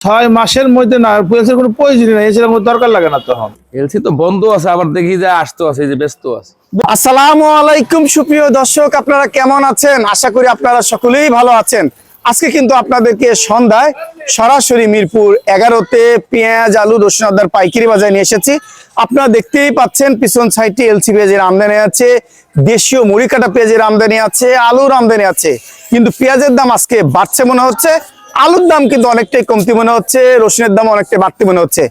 ছয় মাসের মধ্যে না পেঁয়াজের কোনো প্রয়োজনই নাই এছাড়া কোনো দরকার লাগে না তখন। এলসি তো বন্ধ আছে আবার দেখি যে আসতো আছে যে ব্যস্ত আছে। আসসালামু আলাইকুম সুপ্রিয় দর্শক আপনারা কেমন আছেন? আশা করি আপনারা সকলেই ভালো আছেন। আজকে কিন্তু আপনাদেরকে সন্ধ্যায় সরাসরি মিরপুর এগারোতে পেঁয়াজ আলু রসুন আদার পাইকারি বাজারে নিয়ে এসেছি। আপনারা দেখতেই পাচ্ছেন পিছন সাইডটি এলসি পেঁয়াজের আমদানি আছে দেশীয় মুড়ি কাটা পেঁয়াজের আমদানি আছে আলুর আমদানি আছে। কিন্তু পেঁয়াজের দাম আজকে বাড়ছে মনে হচ্ছে। আলুর দাম কিন্তু অনেকটাই কমতি মনে হচ্ছে, রসুনের দাম অনেকটাই বাড়তি মনে হচ্ছে।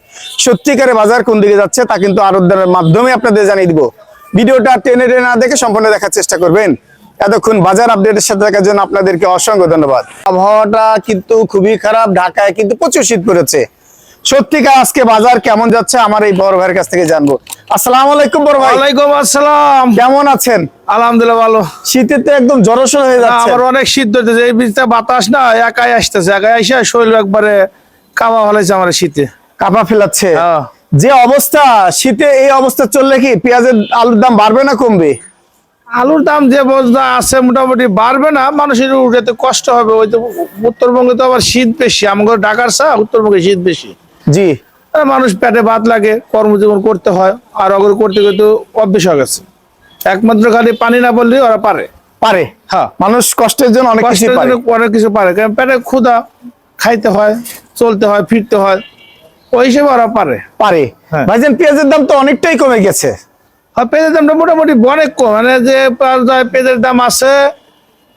সত্যিকারে বাজার কোন দিকে যাচ্ছে তা কিন্তু আরোদ্দারের মাধ্যমে আপনাদের জানিয়ে দিব। ভিডিওটা টেনে টেনে না দেখে সম্পূর্ণ দেখার চেষ্টা করবেন। এতক্ষণ বাজার আপডেটের সাথে দেখার জন্য আপনাদেরকে অসংখ্য ধন্যবাদ। আবহাওয়াটা কিন্তু খুবই খারাপ, ঢাকায় কিন্তু প্রচুর শীত পড়েছে। সত্যিকার আজকে বাজার কেমন যাচ্ছে আমার এই বড় ভাইয়ের কাছ থেকে জানব। আসসালামু আলাইকুম বড় ভাই। ওয়ালাইকুম আসসালাম। কেমন আছেন? আলহামদুলিল্লাহ ভালো। শীতে তো একদম জড়সড় হয়ে যাচ্ছে। আমার অনেক শীত ধরতেছে এই বীজটা বাতাস না একাই আসতেছে একাই আসে শরীর একবারে কামা ফেলাইছে আমার শীতে। কাপা ফেলাচ্ছে। হ্যাঁ। যে অবস্থা শীতে এই অবস্থা চললে কি পেঁয়াজের আলুর দাম বাড়বে না কমবে? আলুর দাম যে বোঝা আছে মোটামুটি বাড়বে না মানুষের উঠাতে কষ্ট হবে ওই তো উত্তরবঙ্গে তো আবার শীত বেশি আমাদের ঢাকার চা উত্তরবঙ্গে শীত বেশি। জি। মানুষ পেটে ভাত লাগে কর্মজীবন করতে হয় আর অগর করতে করতে অভ্যেস হয়ে গেছে। একমাত্র খালি পানি না বললে ওরা পারে। পারে। হ্যাঁ। মানুষ কষ্টের জন্য অনেক কিছু পারে। অনেক কিছু পারে কারণ পেটে ক্ষুধা খাইতে হয় চলতে হয় ফিরতে হয় ওই হিসেবে ওরা পারে। পারে। হ্যাঁ। ভাইজান পেঁয়াজের দাম তো অনেকটাই কমে গেছে। আর পেঁয়াজের দামটা মোটামুটি অনেক কম মানে যে পেঁয়াজের দাম আছে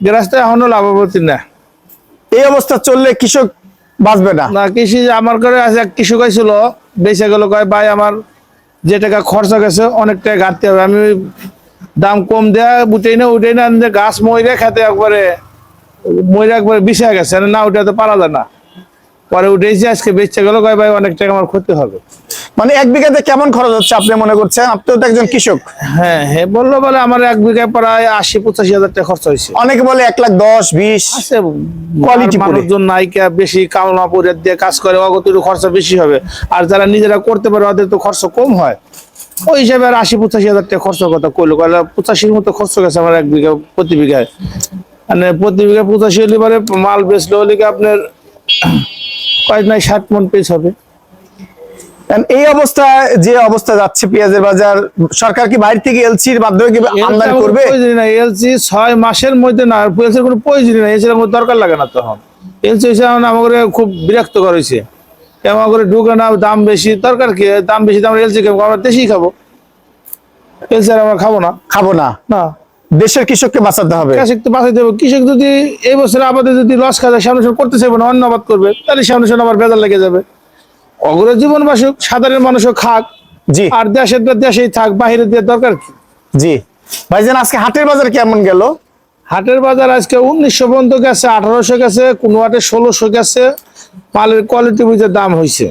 গ্রাসটা এখনও লাভবতী না। এই অবস্থা চললে কৃষক বাঁচবে না। না, কৃষি আমার করে আছে, এক কৃষক ছিল বেঁচে গেল, কয়, ভাই, আমার যে টাকা খরচা গেছে, অনেক টাকা ঘাটতে হবে। আমি দাম কম দেয়া উঠেই না উঠেই না গাছ ময়রা খেতে একবারে, ময়রা একবারে বিষে গেছে, না উঠাতে পারা যায় না। পরে উঠেছি আজকে বেঁচে গেল কয় ভাই অনেক টাকা আমার ক্ষতি হবে। মানে এক বিঘাতে কেমন খরচ হচ্ছে আপনি মনে করছেন? আপনিও তো একজন কৃষক। হ্যাঁ হ্যাঁ বলল বলে আমার এক বিঘায় প্রায় আশি পঁচাশি হাজার টাকা খরচা হয়েছে। অনেকে বলে এক লাখ দশ বিশ। কোয়ালিটি মানুষজন নায়িকা বেশি কামনা পরে দিয়ে কাজ করে অগত খরচা বেশি হবে। আর যারা নিজেরা করতে পারে ওদের তো খরচ কম হয়। ওই হিসাবে আর আশি পঁচাশি হাজার টাকা খরচ কথা করল কয়লা পঁচাশির মতো খরচ গেছে আমার এক বিঘা প্রতি বিঘায়। মানে প্রতি বিঘা পঁচাশি হলে পরে মাল বেচলে হলে আপনার কয়েক নাই ষাট মন পেজ হবে। এই অবস্থা যে অবস্থা যাচ্ছে পেঁয়াজের বাজার সরকার কি বাইরে থেকে এলসির মাধ্যমে কি আমদানি করবে? না এলসি ছয় মাসের মধ্যে না পেঁয়াজের কোনো প্রয়োজনই নাই। এছাড়া কোনো দরকার লাগে না তখন। এলসি হিসাবে আমাকে খুব বিরক্ত করেছে করে ঢুকে না দাম বেশি দরকার কি? দাম বেশি দাম এলসি খাব। আমরা দেশেই খাব। এলসি আর আমরা খাব না। খাব না। না। দেশের কৃষককে বাঁচাতে হবে। কৃষক তো বাঁচাইতে হবে। কৃষক যদি এই বছর আবাদে যদি লস খায় সামনে করতে চাইবে না অন্য আবাদ করবে তাহলে সামনে আবার বেজার লেগে যাবে। অগ্র জীবন বাসুক সাধারণ মানুষও খাক জি। আর দেশের দেশেই থাক বাহিরে দিয়ে দরকার কি? জি। ভাইজান আজকে হাটের বাজার কেমন গেল? হাটের বাজার আজকে উনিশশো পর্যন্ত গেছে আঠারোশো গেছে কোনো হাটে ষোলোশো গেছে। মালের কোয়ালিটি বুঝে দাম হয়েছে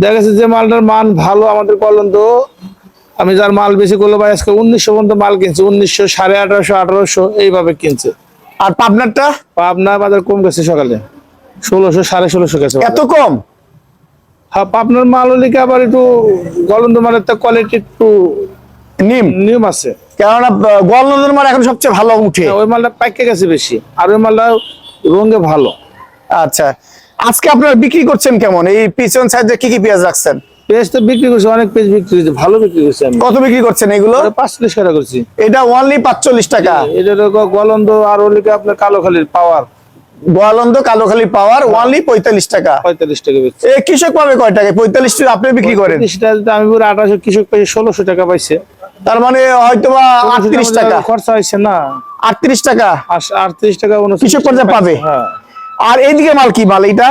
দেখা গেছে যে মালটার মান ভালো আমাদের কলন্দ আমি যার মাল বেশি করল ভাই আজকে উনিশশো পর্যন্ত মাল কিনছে উনিশশো সাড়ে আঠারোশো আঠারোশো এইভাবে কিনছে। আর পাবনারটা? পাবনার বাজার কম গেছে সকালে। ষোলোশো সাড়ে ষোলোশো গেছে এত কম? হ্যাঁ পাবনার মাল হলে কি আবার একটু গলন্দ মালের তো কোয়ালিটি একটু নিম? নিয়ম আছে। কেননা গোয়াল নদীর মাল এখন সবচেয়ে ভালো উঠে। ওই মালটা পাইকে গেছে বেশি আর ওই মালটা রঙে ভালো। আচ্ছা। আজকে আপনারা বিক্রি করছেন কেমন? এই পিছন সাইডে কি কি পেঁয়াজ রাখছেন? পেঁয়াজ তো বিক্রি করছি অনেক পেঁয়াজ বিক্রি করছি ভালো বিক্রি করছি আমি। কত বিক্রি করছেন এগুলো? পাঁচচল্লিশ টাকা করছি। এটা ওনলি পাঁচচল্লিশ টাকা। এটা গলন্দ আর ওলিকে আপনার কালো power. Goalanda Kalukhali power only পঁয়তাল্লিশ টাকা। পঁয়তাল্লিশ টাকা এ কৃষক পাবে কয় টাকা? পঁয়তাল্লিশ টাকা আপনি বিক্রি করেন। আমি পুরো আঠাশো কৃষক পাইছে ষোলোশো টাকা পাইছে। তার মানে হয়তো বা আটত্রিশ টাকা। খরচা হয়েছে না। আটত্রিশ টাকা। আটত্রিশ টাকা কৃষক পর্যায়ে পাবে? হ্যাঁ। আর এইদিকে মাল কি মাল এইটা?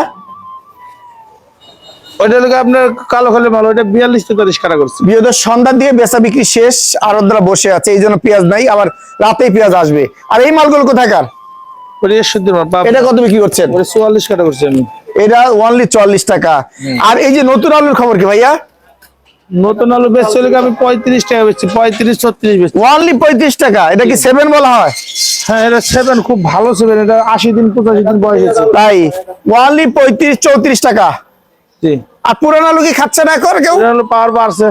ওইটা হলো আপনার কালো খালি মাল ওইটা বিয়াল্লিশ তেতাল্লিশ টাকা করছে? বিয়েদের সন্ধ্যার দিকে বেচা বিক্রি শেষ আরোদ্রা বসে আছে এই জন্য পেঁয়াজ নাই আবার রাতেই পেঁয়াজ আসবে। আর এই মালগুলো কোথাকার। এটা কত বিক্রি করছেন? চুয়াল্লিশ টাকা করছি আমি এটা ওনলি চল্লিশ টাকা। আর এই যে নতুন আলুর খবর কি ভাইয়া? নতুন আলু বেচছে আমি পঁয়ত্রিশ টাকা বেচছি পঁয়ত্রিশ ছত্রিশ বেচছি। ওনলি পঁয়ত্রিশ টাকা এটা কি সেভেন বলা হয়? হ্যাঁ এটা সেভেন খুব ভালো সেভেন এটা আশি দিন পঁচাশি দিন বয়স হয়েছে। তাই ওনলি পঁয়ত্রিশ চৌত্রিশ টাকা। জি। আর পুরান আলু কি খাচ্ছে না এখন কেউ? পাওয়ার বাড়ছে।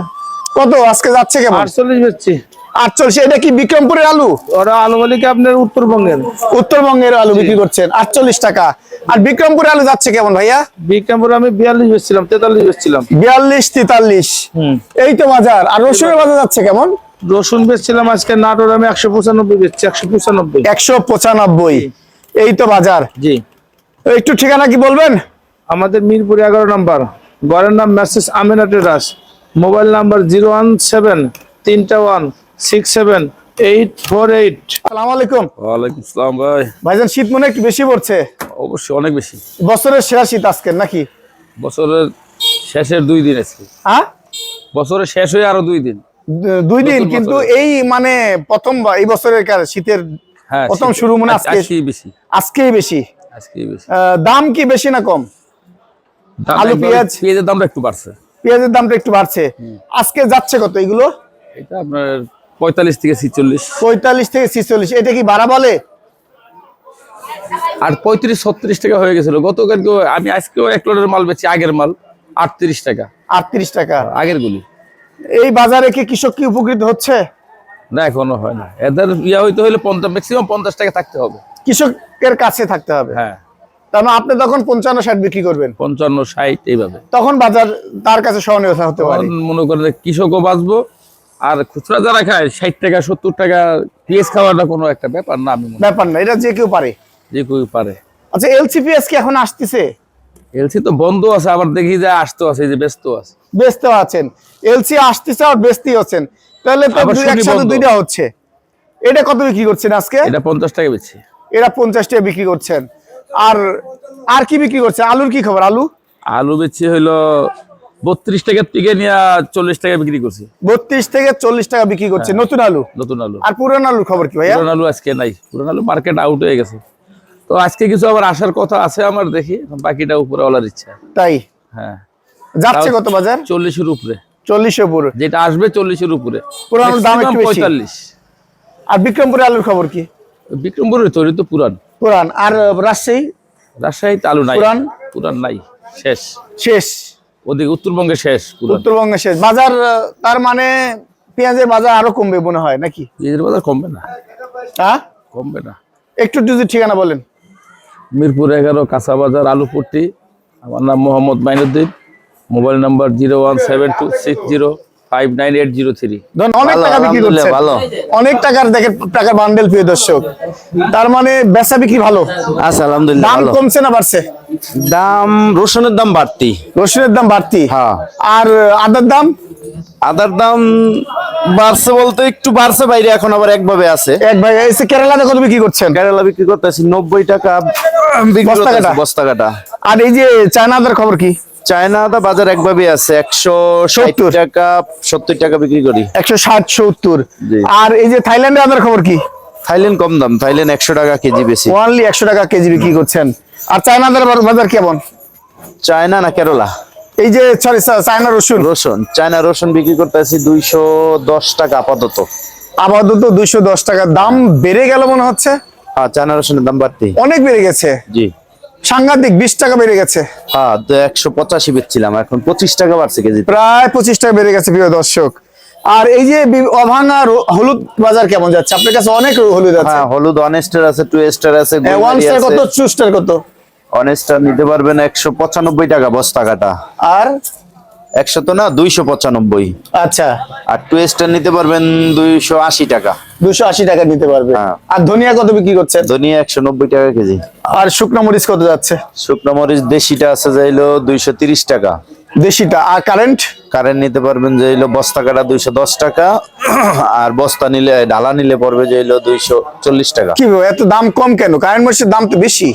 কত? আজকে যাচ্ছে কেমন? আটচল্লিশ বেচছি। আটচল্লিশ এটা কি বিক্রমপুরের আলু? ওরা আনুমানিক আপনার উত্তরবঙ্গের? উত্তরবঙ্গের আলু বিক্রি করছেন আটচল্লিশ টাকা। আর বিক্রমপুরের আলু যাচ্ছে কেমন ভাইয়া? বিক্রমপুর আমি বিয়াল্লিশ বেচছিলাম তেতাল্লিশ বেচছিলাম। বিয়াল্লিশ তেতাল্লিশ। এই তো বাজার। আর রসুনের বাজার যাচ্ছে কেমন? রসুন বেচছিলাম আজকে নাটোর আমি একশো পঁচানব্বই বেচছি একশো পঁচানব্বই। একশো পঁচানব্বই। এই তো বাজার। জি। একটু ঠিকানা কি বলবেন? আমাদের মিরপুর এগারো নাম্বার। ঘরের নাম message Amina traders mobile number zero one seven তিনটা one six seven eight four eight. আসসালামু আলাইকুম। ওয়ালাইকুম আসসালাম ভাই। ভাইজান শীত মনে একটু বেশি পড়ছে। অবশ্যই অনেক বেশি। বছরের সেরা শীত আজকের নাকি? বছরের শেষের দুই দিন আজকে। হ্যাঁ? বছরের শেষ হয়ে আরও দুই দিন। দুই দিন কিন্তু এই মানে প্রথম বা- এই বছরের কার শীতের হ্যাঁ প্রথম শুরু মনে আজকে- বেশি। আজকেই বেশি। আজকেই বেশি। আহ, দাম কি বেশি না কম? আলু, পেঁয়াজ? পেঁয়াজের দামটা একটু বাড়ছে। পেঁয়াজের দামটা একটু বাড়ছে। আজকে যাচ্ছে কত এগুলো? এটা আপনার পঁয়তাল্লিশ থেকে ছিচল্লিশ। পঁয়তাল্লিশ থেকে ছিচল্লিশ। এটা কি বাড়া বলে? আর পঁয়ত্রিশ ছত্রিশ টাকা হয়ে গেছিল। গতকালকে আমি আজকেও এক লোডের মাল বেচি আগের মাল আটত্রিশ টাকা। আটত্রিশ টাকা। আগের গুলি। এই বাজারে কি কৃষক কি উপকৃত হচ্ছে? না এখনও হয় না। এদের ইয়া হইতে হলে পঞ্চাশ ম্যাক্সিমাম পঞ্চাশ টাকা থাকতে হবে। কৃষকের কাছে থাকতে হবে। হ্যাঁ। তার মানে আপনি তখন পঞ্চান্ন ষাট বিক্রি করবেন। পঞ্চান্ন ষাট এইভাবে। তখন বাজার তার কাছে হতে পারে। মনে করেন কৃষকও বাঁচবো আর খুচরা যারা খায় ষাট টাকা সত্তর টাকা পেঁয়াজ খাওয়াটা কোনো একটা ব্যাপার না আমি ব্যাপার না এটা যে কেউ পারে। যে কেউ পারে। আচ্ছা এলসিপিএস কি এখন আসতেছে? এলসি তো বন্ধ আছে আবার দেখি যে আসতে আছে যে ব্যস্ত আছে। বেচতে আছেন। এলসি আসতেছে আর বেচতেই হচ্ছেন তাহলে তো একসাথে দুইটা হচ্ছে। এটা কত বিক্রি করছেন আজকে? এটা পঞ্চাশ টাকা বেচছি। এরা পঞ্চাশ টাকা বিক্রি করছেন। আর আর কি বিক্রি করছে? আলুর কি খবর? আলু? আলু বেচছি হইল বত্রিশ টাকার থেকে নিয়ে চল্লিশ টাকা বিক্রি করছি। বত্রিশ থেকে চল্লিশ টাকা বিক্রি করছে। নতুন আলু? নতুন আলু। আর পুরান আলুর খবর কি ভাইয়া? পুরান আলু আজকে নাই। পুরান আলু মার্কেট আউট হয়ে গেছে। তো আজকে কিছু আবার আসার কথা আছে আমার দেখি বাকিটা উপরে ওলার ইচ্ছা। তাই? হ্যাঁ। যাচ্ছে কত বাজার? চল্লিশের উপরে। চল্লিশের উপরে। যেটা আসবে চল্লিশের উপরে। পুরান আলুর দাম একটু বেশি। পঁয়তাল্লিশ। আর বিক্রমপুরের আলুর খবর কি? বিক্রমপুরের তৈরি তো পুরান। পুরান আর রাজশাহী? রাজশাহীতে আলু নাই। পুরান? পুরান নাই। শেষ। শেষ। ওদিকে উত্তরবঙ্গে শেষ উত্তরবঙ্গে শেষ। বাজার তার মানে পেঁয়াজের বাজার আরও কমবে মনে হয় নাকি? এদের বাজার কমবে না। হ্যাঁ? কমবে না। একটু যদি ঠিকানা বলেন। মিরপুর এগারো কাঁচা বাজার আলুপট্টি। আমার নাম Mohammad Mainuddin. Mobile number zero one seven two six zero. Five nine eight zero three ধরুন অনেক টাকা বিক্রি করছে। অনেক টাকার দেখেন টাকার বান্ডেল প্রিয় দর্শক। তার মানে বেচা বিক্রি ভালো। আচ্ছা আলহামদুলিল্লাহ দাম কমছে না বাড়ছে? দাম রসুনের দাম বাড়তি। রসুনের দাম বাড়তি? হ্যাঁ। আর আদার দাম? আদার দাম বাড়ছে বলতে একটু বাড়ছে বাইরে এখন আবার একভাবে আছে। এক ভাই এসে কেরালাতে কত বিক্রি করছেন? কেরালা বিক্রি করতেছি নব্বই টাকা বস্তা কাটা? বস্তা কাটা। আর এই যে চায়না আদার খবর কি? বাজার একভাবে আছে। একশো সত্তর। টাকা সত্তর টাকা বিক্রি করি। একশো ষাট সত্তর। আর এই যে থাইল্যান্ডের আদার খবর কি? থাইল্যান্ড কম দাম থাইল্যান্ড একশো টাকা কেজি বেশি। একশো টাকা কেজি বিক্রি করছেন। আর বাজার কেমন? চায়না না কেরলা? এই যে সরি চায়না রসুন। রসুন। চায়না রসুন বিক্রি করতেছি দুইশো দশ টাকা আপাতত। আপাতত দুইশো দশ টাকা। দাম বেড়ে গেল মনে হচ্ছে? হ্যাঁ চায়না রসুনের দাম বাড়তি অনেক বেড়ে গেছে। জি। সাংঘাতিক বিশ টাকা বেড়ে গেছে। হ্যাঁ তো একশো পঁচাশি বেচছিলাম এখন পঁচিশ টাকা বাড়ছে কেজি। প্রায় পঁচিশ টাকা বেড়ে গেছে প্রিয় দর্শক। আর এই যে অভাঙা হলুদ বাজার কেমন যাচ্ছে? আপনার কাছে অনেক হলুদ আছে। হ্যাঁ হলুদ অনেস্টার আছে টু স্টার আছে ওয়ান স্টার কত টু স্টার কত? অনেস্টার নিতে পারবেন একশো পঁচানব্বই টাকা বস্তা কাটা আর একশো তো না দুইশো পঁচানব্বই। আচ্ছা। আর টু স্টার নিতে পারবেন দুইশো আশি টাকা। দুশো আশি টাকা নিতে পারবে। হ্যাঁ। আর ধনিয়া কত বিক্রি করছেন ধনিয়া একশো নব্বই টাকা কেজি। আর শুকনো মরিচ কত যাচ্ছে? শুকনো মরিচ দেশিটা আছে যাইলো দুইশো তিরিশ টাকা। দেশিটা। আর কারেন্ট কারেন্ট নিতে পারবেন যাইলো বস্তা কাটা দুইশো দশ টাকা। আর বস্তা নিলে ডালা নিলে পড়বে যাইলো দুইশো চল্লিশ টাকা। কি এত দাম কম কেন? কারেন্ট মরিচের দাম তো বেশি।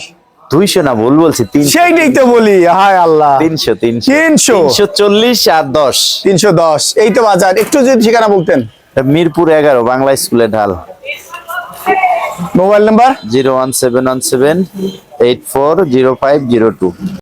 দুইশো না ভুল বলছি তিনশো। সেইটাই তো বলি হায় আল্লাহ। তিনশো তিনশো। তিনশো। তিনশো চল্লিশ আর দশ। তিনশো দশ এই তো বাজার। একটু যদি ঠিকানা বলতেন। মিরপুর এগারো বাংলা স্কুলের ঢাল। Mobile number? Zero one seven one seven eight four zero five zero two.